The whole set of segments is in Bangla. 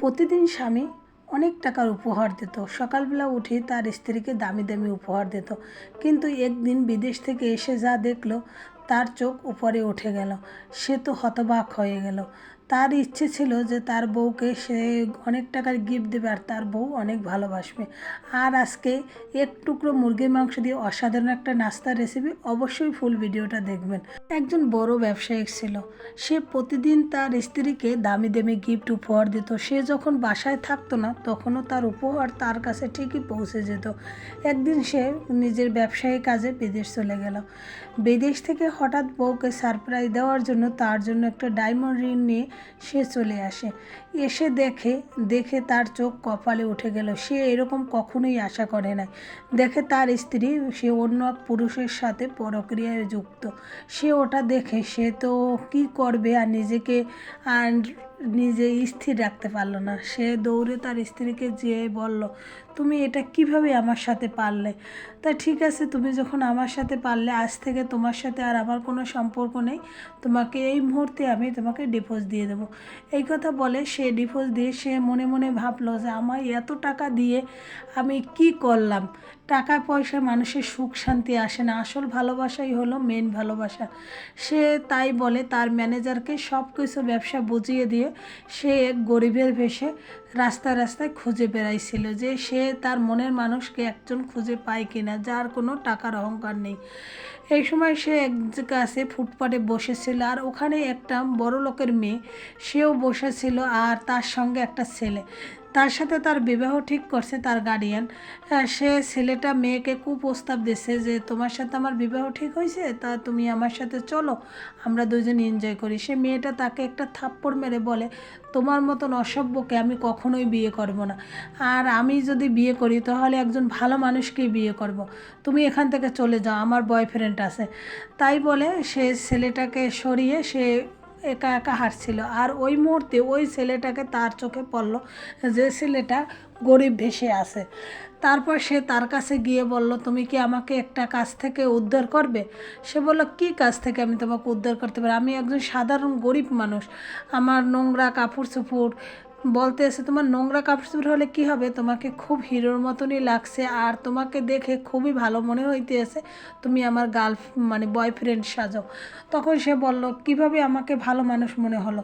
প্রতিদিন স্বামী অনেক টাকার উপহার দিত। সকালবেলা উঠে তার স্ত্রীকে দামি দামি উপহার দিত। কিন্তু একদিন বিদেশ থেকে এসে যা দেখল, তার চোখ উপরে উঠে গেল। সে তো হতবাক হয়ে গেল। তার ইচ্ছে ছিল যে তার বউকে সে অনেক টাকার গিফট দেবে আর তার বউ অনেক ভালোবাসবে। আর আজকে এক টুকরো মুরগির মাংস দিয়ে অসাধারণ একটা নাস্তার রেসিপি অবশ্যই ফুল ভিডিওটা দেখবেন। একজন বড় ব্যবসায়িক ছিল। সে প্রতিদিন তার স্ত্রীকে দামি দামি গিফট উপহার দিত। সে যখন বাসায় থাকতো না, তখনও তার উপহার তার কাছে ঠিকই পৌঁছে যেত। একদিন সে নিজের ব্যবসায়ী কাজে বিদেশ চলে গেল। বিদেশ থেকে হঠাৎ বউকে সারপ্রাইজ দেওয়ার জন্য তার জন্য একটা ডায়মন্ড রিং নিয়ে সে চলে আসে। এসে দেখে দেখে তার চোখ কপালে উঠে গেল। সে এরকম কখনোই আশা করে নাই। দেখে তার স্ত্রী, সে অন্য এক পুরুষের সাথে পরক্রিয়ায় যুক্ত। সে ওটা দেখে, সে তো কি করবে আর নিজেকে আর নিজে স্থির রাখতে পারল না। সে দৌড়ে তার স্ত্রীকে যেয়ে বলল, তুমি এটা কীভাবে আমার সাথে পারলে? তা ঠিক আছে, তুমি যখন আমার সাথে পারলে, আজ থেকে তোমার সাথে আর আমার কোনো সম্পর্ক নেই। তোমাকে এই মুহূর্তে আমি তোমাকে ডিভোর্স দিয়ে দেবো। এই কথা বলে সে ডিভোর্স দিয়ে সে মনে মনে ভাবলো যে আমার এত টাকা দিয়ে আমি কি করলাম? টাকা পয়সা, মানুষের সুখ শান্তি আসে না। আসল ভালোবাসাই হলো মেন ভালোবাসা। সে তাই বলে, তার ম্যানেজারকে সব কিছু ব্যবসা বুঝিয়ে দিয়ে সে এক গরিবের ভেসে রাস্তায় রাস্তায় খুঁজে বেড়াইছিল যে সে তার মনের মানুষকে একজন খুঁজে পায় কিনা, যার কোনো টাকার অহংকার নেই। এই সময় সে এক কাছে ফুটপাতে বসেছিল আর ওখানে একটা বড় লোকের মেয়ে, সেও বসেছিল আর তার সঙ্গে একটা ছেলে। তার সাথে তার বিবাহ ঠিক করছে তার গার্ডিয়ান সে ছেলেটা মেয়েকে কুপ্রস্তাব দিছে যে, তোমার সাথে আমার বিবাহ ঠিক হয়েছে? তা তুমি আমার সাথে চলো, আমরা দুজন এনজয় করি। সে মেয়েটা তাকে একটা থাপ্পড় মেরে বলে, তোমার মতন অসভ্যকে আমি কখনোই বিয়ে করব না। আর আমি যদি বিয়ে করি, তাহলে একজন ভালো মানুষকেই বিয়ে করব। তুমি এখান থেকে চলে যাও, আমার বয়ফ্রেন্ড আছে। তাই বলে সে ছেলেটাকে সরিয়ে সে একা একা হাঁটছিল। আর ওই মুহূর্তে ওই ছেলেটাকে তার চোখে পড়ল যে ছেলেটা গরিব ভেসে আছে। তারপর সে তার কাছে গিয়ে বলল, তুমি কি আমাকে একটা কাজ থেকে উদ্ধার করবে? সে বলল, কি কাজ থেকে আমি তোমাকে উদ্ধার করতে পারি? আমি একজন সাধারণ গরিব মানুষ। আমার নোংরা কাপড় চোপড় বলতে এসে তোমার নোংরা কাপড় হলে কি হবে? তোমাকে খুব হিরোর মতনই লাগছে আর তোমাকে দেখে খুবই ভালো মনে হইতেছে তুমি আমার গার্ল মানে বয়ফ্রেন্ড সাজো। তখন সে বলল, কীভাবে আমাকে ভালো মানুষ মনে হলো?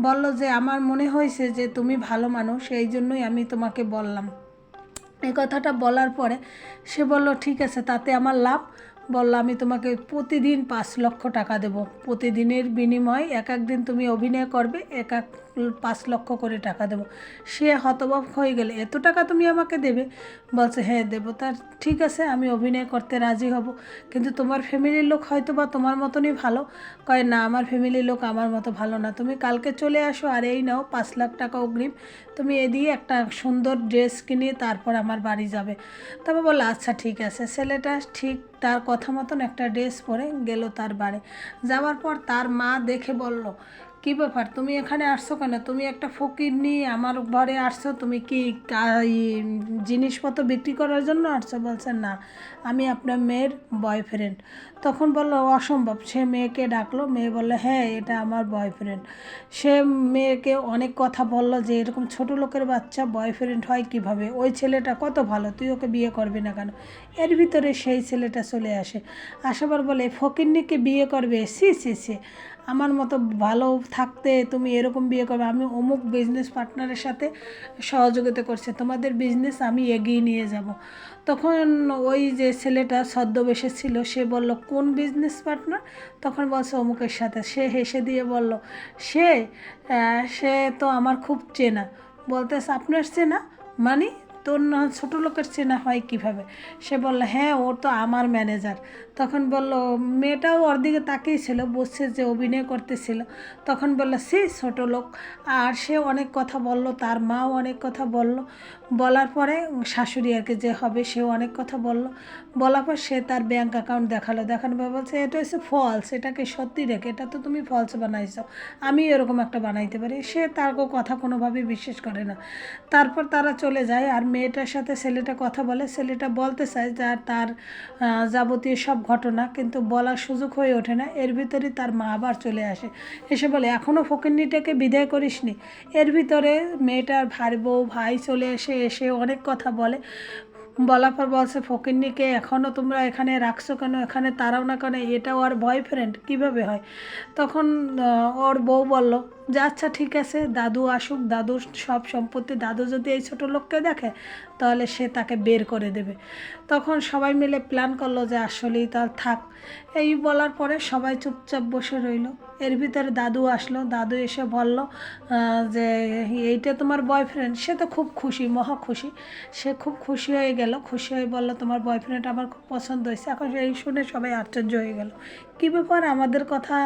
বলল যে, আমার মনে হয়েছে যে তুমি ভালো মানুষ, এই জন্যই আমি তোমাকে বললাম। এই কথাটা বলার পরে সে বলল, ঠিক আছে, তাতে আমার লাভ। বলল, আমি তোমাকে প্রতিদিন পাঁচ লক্ষ টাকা দেব। প্রতিদিনের বিনিময়ে এক এক দিন তুমি অভিনয় করবে, এক এক পাঁচ লক্ষ করে টাকা দেবো। সে হতবাক হয়ে গেলে, এত টাকা তুমি আমাকে দেবে? বলছে হ্যাঁ দেবো। তার ঠিক আছে, আমি অভিনয় করতে রাজি হব। কিন্তু তোমার ফ্যামিলির লোক হয়তো বা তোমার মতনই ভালো। কয়, না, আমার ফ্যামিলির লোক আমার মতো ভালো না। তুমি কালকে চলে আসো আর এই নাও পাঁচ লাখ টাকা অগ্রিম। তুমি এ দিয়ে একটা সুন্দর ড্রেস কিনে তারপর আমার বাড়ি যাবে। তবে বলল আচ্ছা ঠিক আছে। ছেলেটা ঠিক তার কথা মতন একটা ড্রেস পরে গেল তার বাড়ি। যাওয়ার পর তার মা দেখে বলল কী ব্যাপার? তুমি এখানে আসছো কেন? তুমি একটা ফকির নিয়ে আমার ঘরে আসছো, তুমি কি জিনিসপত্র বিক্রি করার জন্য আসছো? বলছে না, আমি আপনার মেয়ের বয়ফ্রেন্ড তখন বলল, অসম্ভব। সে মেয়েকে ডাকলো, মেয়ে বলল হ্যাঁ এটা আমার বয়ফ্রেন্ড সে মেয়েকে অনেক কথা বলল যে, এরকম ছোট লোকের বাচ্চা বয়ফ্রেন্ড হয় কীভাবে? ওই ছেলেটা কত ভালো, তুই ওকে বিয়ে করবি না কেন? এর ভিতরে সেই ছেলেটা চলে আসে। আসাবার বলে ফকিরনিকে বিয়ে করবে? সি সি সি আমার মতো ভালো থাকতে তুমি এরকম বিয়ে করবে। আমি অমুক বিজনেস পার্টনারের সাথে সহযোগিতা করছে। তোমাদের বিজনেস আমি এগিয়ে নিয়ে যাব। তখন ওই যে ছেলেটা ছদ্মবেশে ছিল, সে বলল, কোন বিজনেস পার্টনার তখন বলছে, অমুকের সাথে। সে হেসে দিয়ে বলল, সে সে তো আমার খুব চেনা। বলতেছে, আপনার চেনা? মানে তোর না ছোটো লোকের চেনা হয় কীভাবে? সে বলল হ্যাঁ ও তো আমার ম্যানেজার তখন বলল, মেয়েটাও ওর দিকে তাকিয়ে ছিল, বসছে যে অভিনয় করতেছিল। তখন বলল, সে ছোটো লোক। আর সে অনেক কথা বলল, তার মাও অনেক কথা বলল। বলার পরে শাশুড়ি আর কি যে হবে, সেও অনেক কথা বলল। বলার পর সে তার ব্যাংক অ্যাকাউন্ট দেখাল। দেখানোর পর বলছে, এটা হচ্ছে ফলস এটাকে সত্যি রেখে এটা তো তুমি ফলস বানাইছো। আমি এরকম একটা বানাইতে পারি। সে তার কথা কোনোভাবেই বিশ্বাস করে না। তারপর তারা চলে যায় আর মেয়েটার সাথে ছেলেটা কথা বলে, ছেলেটা বলতে চায় যা তার যাবতীয় সব ঘটনা, কিন্তু বলার সুযোগ হয়ে ওঠে না। এর ভিতরে তার মা আবার চলে আসে। এসে বলে এখনও ফকিন্নিটাকে বিদায় করিসনি? এর ভিতরে মেয়েটার ভাই বউ, ভাই চলে এসে এসে অনেক কথা বলে। বলার পর বলছে, ফকিন্নিকে এখনও তোমরা এখানে রাখছো কেন? এখানে তারাও না কেন? এটা ওর বয়ফ্রেন্ড কীভাবে হয়? তখন ওর বউ বলল যে আচ্ছা ঠিক আছে, দাদু আসুক, দাদুর সব সম্পত্তি, দাদু যদি এই ছোটো লোককে দেখে, তাহলে সে তাকে বের করে দেবে। তখন সবাই মিলে প্ল্যান করল যে আসলেই তার থাক। এই বলার পরে সবাই চুপচাপ বসে রইল। এর ভিতরে দাদু আসলো। দাদু এসে বলল যে এইটা তোমার বয়ফ্রেন্ড সে তো খুব খুশি, মহা খুশি। সে খুব খুশি হয়ে গেল। খুশি হয়ে বলল, তোমার বয়ফ্রেন্ড আমার খুব পছন্দ হয়েছে। এখন এই শুনে সবাই আশ্চর্য হয়ে গেল। কী ব্যাপার? আমাদের কথা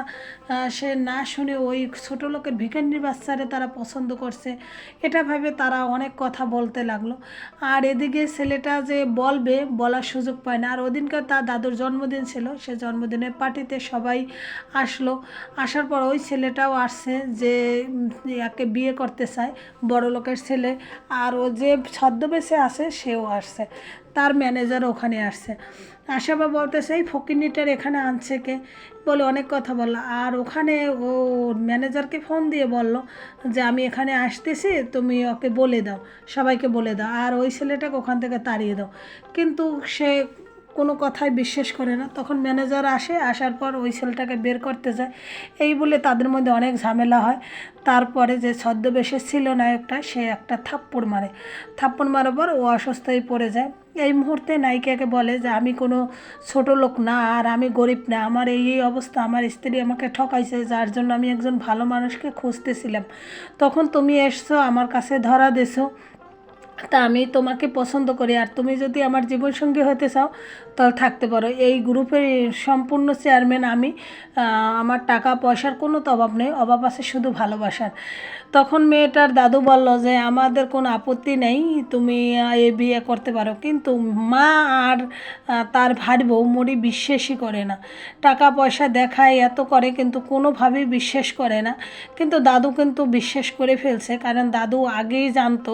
সে না শুনে ওই ছোটো লোকের ভিখান্ডির বাচ্চারে তারা পছন্দ করছে। এটা ভেবে তারা অনেক কথা বলতে লাগল। আর এদিকে ছেলেটা যে বলবে, বলার সুযোগ পায় না। আর ওদিনকার তার দাদুর জন্মদিন ছিল, সে জন্মদিনের পার্টিতে সবাই আসলো। আসার পর ওই ছেলেটাও আসছে যে ইয়াকে বিয়ে করতে চায় বড় লোকের ছেলে। আর ও যে ছদ্মবেশে আছে, সেও আসছে। তার ম্যানেজার ওখানে আসছে। আশা বা বলতেছে, এই ফকিরনিটার এখানে আনছে কে? বলে, অনেক কথা বলল। আর ওখানে ও ম্যানেজারকে ফোন দিয়ে বলল যে, আমি এখানে আসতেছি, তুমি ওকে বলে দাও, সবাইকে বলে দাও, আর ওই ছেলেটাকে ওখান থেকে তাড়িয়ে দাও। কিন্তু সে কোনো কথাই বিশ্বাস করে না। তখন ম্যানেজার আসে, আসার পর ওই ছেলেটাকে বের করতে যায়। এই বলে তাদের মধ্যে অনেক ঝামেলা হয়। তারপরে যে ছদ্মবেশে ছিল নায়কটা সে একটা থাপ্পড় মারে। থাপ্পড় মারার পর ও অসুস্থ হয়ে পড়ে যায়। এই মুহূর্তে নায়িকাকে বলে যে, আমি কোনো ছোট লোক না, আর আমি গরিব না। আমার এই এই অবস্থা। আমার স্ত্রী আমাকে ঠকাইছে, যার জন্য আমি একজন ভালো মানুষকে খুঁজতেছিলাম। তখন তুমি এসছো, আমার কাছে ধরা দেছো। তা আমি তোমাকে পছন্দ করি। আর তুমি যদি আমার জীবনসঙ্গী হতে চাও, তাহলে থাকতে পারো। এই গ্রুপের সম্পূর্ণ চেয়ারম্যান আমি। আমার টাকা পয়সার কোনো অভাব নেই, অভাব আছে শুধু ভালোবাসার। তখন মেয়েটার দাদু বলল যে, আমাদের কোনো আপত্তি নেই, তুমি এ বিয়ে করতে পারো। কিন্তু মা আর তার ভাই বউ মরি বিশ্বাসই করে না। টাকা পয়সা দেখায় এত করে, কিন্তু কোনোভাবেই বিশ্বাস করে না। কিন্তু দাদু কিন্তু বিশ্বাস করে ফেলছে। কারণ দাদু আগেই জানতো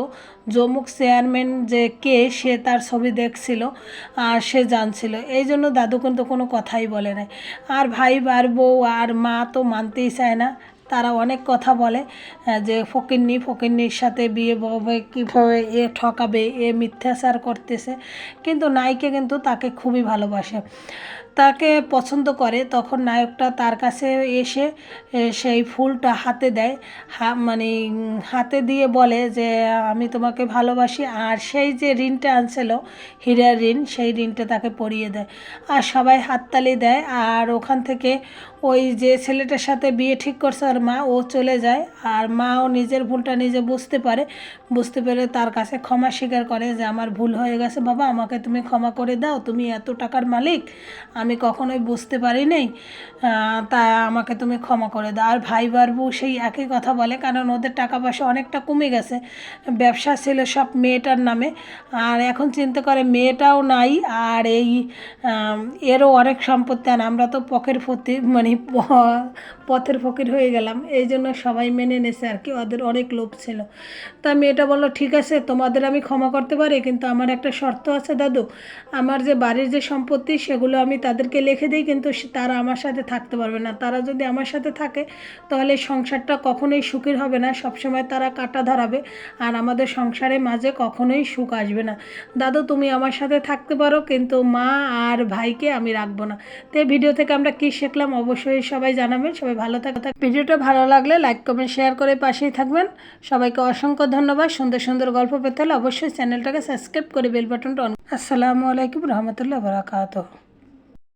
জমুক চেয়ারম্যান যে কে, সে তার ছবি দেখছিল আর সে জানছিল। এই জন্য দাদু কিন্তু কোনো কথাই বলে নাই। আর ভাই, আর বউ, আর মা তো মানতেই চায় না। তারা অনেক কথা বলে যে ফকিন্নি, ফকিন্নির সাথে বিয়ে হবে, কীভাবে এ ঠকাবে, এ মিথ্যাচার করতেছে। কিন্তু নায়িকা কিন্তু তাকে খুবই ভালোবাসে। তাকে পছন্দ করে, তখন নায়কটা তার কাছে এসে সেই ফুলটা হাতে দেয়। হা মানে হাতে দিয়ে বলে যে, আমি তোমাকে ভালোবাসি। আর সেই যে ঋণটা আনছিল, হীরার ঋণ, সেই ঋণটা তাকে পরিয়ে দেয়। আর সবাই হাততালি দেয়। আর ওখান থেকে ওই যে ছেলেটার সাথে বিয়ে ঠিক করছে, আর মা, ও চলে যায়। আর মাও নিজের ভুলটা নিজে বুঝতে পারে। বুঝতে পেরে তার কাছে ক্ষমা স্বীকার করে যে, আমার ভুল হয়ে গেছে বাবা, আমাকে তুমি ক্ষমা করে দাও। তুমি এত টাকার মালিক। আমি কখনোই বুঝতে পারি নাই তা আমাকে তুমি ক্ষমা করে দাও। আর ভাই বারবু সেই একই কথা বলে, কারণ ওদের টাকা পয়সা অনেকটা কমে গেছে। ব্যবসা ছিল সব মেয়েটার নামে। আর এখন চিন্তা করে মেয়েটাও নাই, আর এই এরও অনেক সম্পত্তি আর আমরা তো পকের ফতি মানে পথের ফকির হয়ে গেলাম। এই জন্য সবাই মেনে নেছে আর কি, ওদের অনেক লোভ ছিল। তা মেয়েটা বলল, ঠিক আছে, তোমাদের আমি ক্ষমা করতে পারি, কিন্তু আমার একটা শর্ত আছে দাদু। আমার যে বাড়ির যে সম্পত্তি, সেগুলো আমি তাদেরকে লিখে দিই, কিন্তু তারা আমার সাথে থাকতে পারবে না। তারা যদি আমার সাথে থাকে, তাহলে সংসারটা কখনোই সুখের হবে না। সবসময় তারা কাটা ধরাবে, আর আমাদের সংসারের মাঝে কখনোই সুখ আসবে না। দাদু, তুমি আমার সাথে থাকতে পারো, কিন্তু মা আর ভাইকে আমি রাখব না। তো এই ভিডিও থেকে আমরা কী শিখলাম, অবশ্যই সবাই জানাবেন। সবাই ভালো থাকবে ভিডিওটা ভালো লাগলে লাইক, কমেন্ট, শেয়ার করে পাশেই থাকবেন। সবাইকে অসংখ্য ধন্যবাদ। সুন্দর সুন্দর গল্প পেতে হলে অবশ্যই চ্যানেলটাকে সাবস্ক্রাইব করে বেল বাটনটা অন আসসালামু আলাইকুম রহমতুল্লাহ বরাকাতুহ।